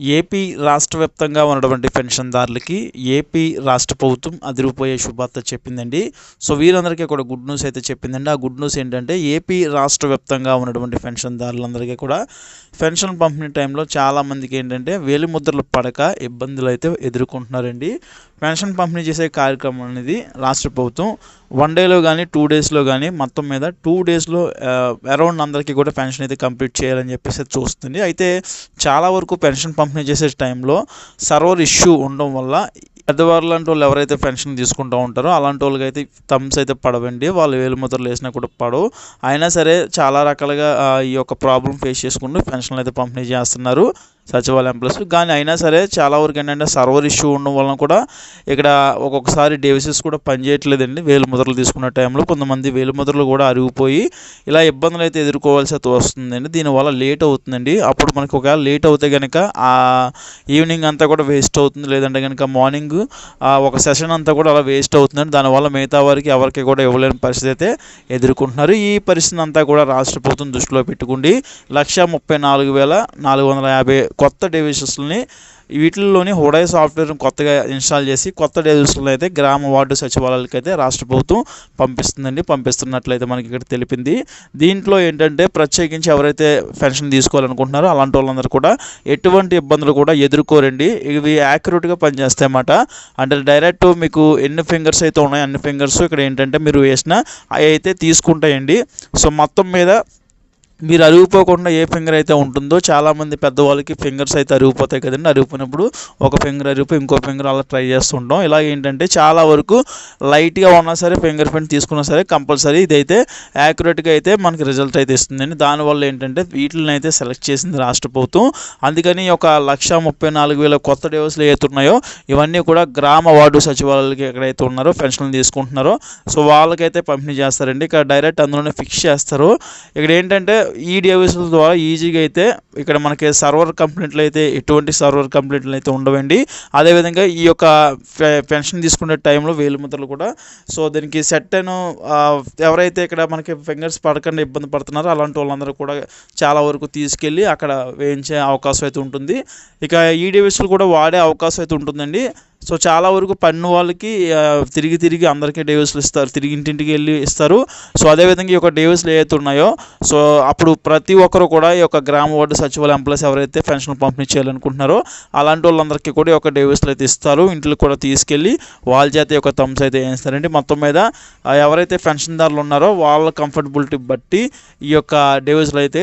AP రాష్ట్ర వ్యాప్తంగా ఉన్నటువంటి పెన్షన్దారులకి ఏపీ రాష్ట్ర ప్రభుత్వం అదిరిపోయే శుభార్త చెప్పిందండి. సో వీరందరికీ కూడా గుడ్ న్యూస్ అయితే చెప్పిందండి. ఆ గుడ్ న్యూస్ ఏంటంటే ఏపీ రాష్ట్ర వ్యాప్తంగా ఉన్నటువంటి పెన్షన్దారులందరికీ కూడా పెన్షన్ పంపిణీ టైంలో చాలామందికి ఏంటంటే వేలి ముద్రలు పడక ఇబ్బందులు అయితే ఎదుర్కొంటున్నారండి. పెన్షన్ పంపిణీ చేసే కార్యక్రమం అనేది రాష్ట్ర ప్రభుత్వం వన్ డేలో కానీ టూ డేస్లో కానీ మొత్తం మీద టూ డేస్లో అరౌండ్ అందరికీ కూడా పెన్షన్ అయితే కంప్లీట్ చేయాలని చెప్పేసి చూస్తుంది. అయితే చాలా వరకు పెన్షన్ పంపిణీ చేసే టైంలో సర్వర్ ఇష్యూ ఉండడం వల్ల పెద్దవారు లాంటి వాళ్ళు ఎవరైతే పెన్షన్ తీసుకుంటూ ఉంటారో అలాంటి వాళ్ళకి అయితే థమ్స్ అయితే పడవండి. వాళ్ళు వేలుముద్రలు వేసినా కూడా పడవు. అయినా సరే చాలా రకాలుగా ఈ యొక్క ప్రాబ్లం ఫేస్ చేసుకుంటూ పెన్షన్లు అయితే పంపిణీ చేస్తున్నారు. సచివాలయం ప్లస్ కానీ అయినా సరే చాలా వరకు ఏంటంటే సర్వర్ ఇష్యూ ఉండడం వలన కూడా ఇక్కడ ఒక్కొక్కసారి డేవిసెస్ కూడా పనిచేయట్లేదండి వేలు ముద్రలు తీసుకున్న టైంలో కొంతమంది వేలు ముద్రలు కూడా అరిగిపోయి ఇలా ఇబ్బందులు అయితే ఎదుర్కోవాల్సి వస్తుందండి. దీనివల్ల లేట్ అవుతుందండి. అప్పుడు మనకు ఒకవేళ లేట్ అవుతే కనుక ఆ ఈవినింగ్ అంతా కూడా వేస్ట్ అవుతుంది. లేదంటే కనుక మార్నింగ్ ఒక సెషన్ అంతా కూడా అలా వేస్ట్ అవుతుందండి. దానివల్ల మిగతా వారికి ఎవరికి కూడా ఇవ్వలేని పరిస్థితి అయితే ఎదుర్కొంటున్నారు. ఈ పరిస్థితి అంతా కూడా రాష్ట్ర ప్రభుత్వం దృష్టిలో పెట్టుకుండి. లక్ష ముప్పై నాలుగు వేల నాలుగు వందల యాభై కొత్త డివిజన్స్ని వీటిల్లోని హుడాయ్ సాఫ్ట్వేర్ కొత్తగా ఇన్స్టాల్ చేసి కొత్త డివిజన్స్లో అయితే గ్రామ వార్డు సచివాలయాలకు అయితే రాష్ట్ర ప్రభుత్వం పంపిస్తుందండి. పంపిస్తున్నట్లయితే మనకి ఇక్కడ తెలిపింది. దీంట్లో ఏంటంటే ప్రత్యేకించి ఎవరైతే పెన్షన్ తీసుకోవాలనుకుంటున్నారో అలాంటి వాళ్ళందరూ కూడా ఎటువంటి ఇబ్బందులు కూడా ఎదుర్కోరండి. ఇవి యాక్యురేట్గా పనిచేస్తాయి అన్నమాట. అంటే డైరెక్ట్ మీకు ఎన్ని ఫింగర్స్ అయితే ఉన్నాయో అన్ని ఫింగర్స్ ఇక్కడ ఏంటంటే మీరు వేసిన అవి అయితే తీసుకుంటాయండి. సో మొత్తం మీద మీరు అరిగిపోకుండా ఏ ఫింగర్ అయితే ఉంటుందో చాలామంది పెద్దవాళ్ళకి ఫింగర్స్ అయితే అరిగిపోతాయి కదండి. అరిగిపోయినప్పుడు ఒక ఫింగర్ అరిగిపోయి ఇంకో ఫింగర్ అలా ట్రై చేస్తుంటాం ఇలా ఏంటంటే చాలా వరకు లైట్గా ఉన్నా సరే ఫింగర్ ప్రింట్ తీసుకున్నా సరే కంపల్సరీ ఇదైతే యాక్యురేట్గా అయితే మనకి రిజల్ట్ అయితే ఇస్తుందండి. దానివల్ల ఏంటంటే వీటిని అయితే సెలెక్ట్ చేసింది రాష్ట్ర ప్రభుత్వం. అందుకని ఒక లక్ష ముప్పై నాలుగు వేల కొత్త డేవస్లు ఏతున్నాయో ఇవన్నీ కూడా గ్రామ వార్డు సచివాలయాలకి ఎక్కడైతే ఉన్నారో పెన్షన్లు తీసుకుంటున్నారో సో వాళ్ళకైతే పంపిణీ చేస్తారండి. ఇక్కడ డైరెక్ట్ అందులోనే ఫిక్స్ చేస్తారు. ఇక్కడ ఏంటంటే ఈ డివైసుల ద్వారా ఈజీగా అయితే ఇక్కడ మనకి సర్వర్ కంప్లైంట్లు అయితే ఎటువంటి సర్వర్ కంప్లైంట్లు అయితే ఉండవండి. అదేవిధంగా ఈ యొక్క పెన్షన్ తీసుకునే టైంలో వేలుముద్రలు కూడా. సో దీనికి సెట్ అయిన ఎవరైతే ఇక్కడ మనకి ఫింగర్స్ పడకుండా ఇబ్బంది పడుతున్నారో అలాంటి వాళ్ళందరూ కూడా చాలా వరకు తీసుకెళ్ళి అక్కడ వేయించే అవకాశం అయితే ఉంటుంది. ఇక ఈ డివైసులు కూడా వాడే అవకాశం అయితే ఉంటుందండి. సో చాలా వరకు పన్ను వాళ్ళకి తిరిగి తిరిగి అందరికీ డేవిస్లు ఇస్తారు తిరిగి ఇంటింటికి వెళ్ళి ఇస్తారు. సో అదేవిధంగా ఈ యొక్క డేవిస్లు ఏవైతే ఉన్నాయో సో అప్పుడు ప్రతి ఒక్కరు కూడా ఈ యొక్క గ్రామ వార్డు సచివాలయ ఎంప్లాయీస్ ఎవరైతే పెన్షన్ పంపిణీ చేయాలనుకుంటున్నారో అలాంటి వాళ్ళందరికీ కూడా ఈ యొక్క డేవిస్లు అయితే ఇస్తారు. ఇంట్లో కూడా తీసుకెళ్ళి వాళ్ళ చేత యొక్క థమ్స్ అయితే వేస్తారండి మొత్తం మీద ఎవరైతే పెన్షన్దారులు ఉన్నారో వాళ్ళ కంఫర్టబిలిటీ బట్టి ఈ యొక్క డేవిస్లు అయితే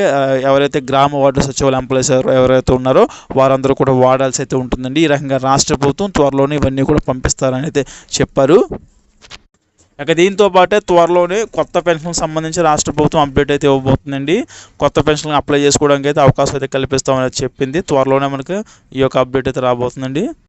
ఎవరైతే గ్రామ వార్డు సచివాలయ ఎంప్లాయీస్ ఎవరైతే ఉన్నారో వారందరూ కూడా వాడాల్సి అయితే ఉంటుందండి. ఈ రకంగా రాష్ట్ర ప్రభుత్వం త్వరలో త్వరలోనే ఇవన్నీ కూడా పంపిస్తారని అయితే చెప్పారు. ఇక దీంతో పాటే త్వరలోనే కొత్త పెన్షన్కి సంబంధించి రాష్ట్ర ప్రభుత్వం అప్డేట్ అయితే ఇవ్వబోతుందండి. కొత్త పెన్షన్ అప్లై చేసుకోవడానికి అయితే అవకాశం అయితే కల్పిస్తామని చెప్పింది త్వరలోనే మనకు ఈ యొక్క అప్డేట్ అయితే రాబోతుందండి.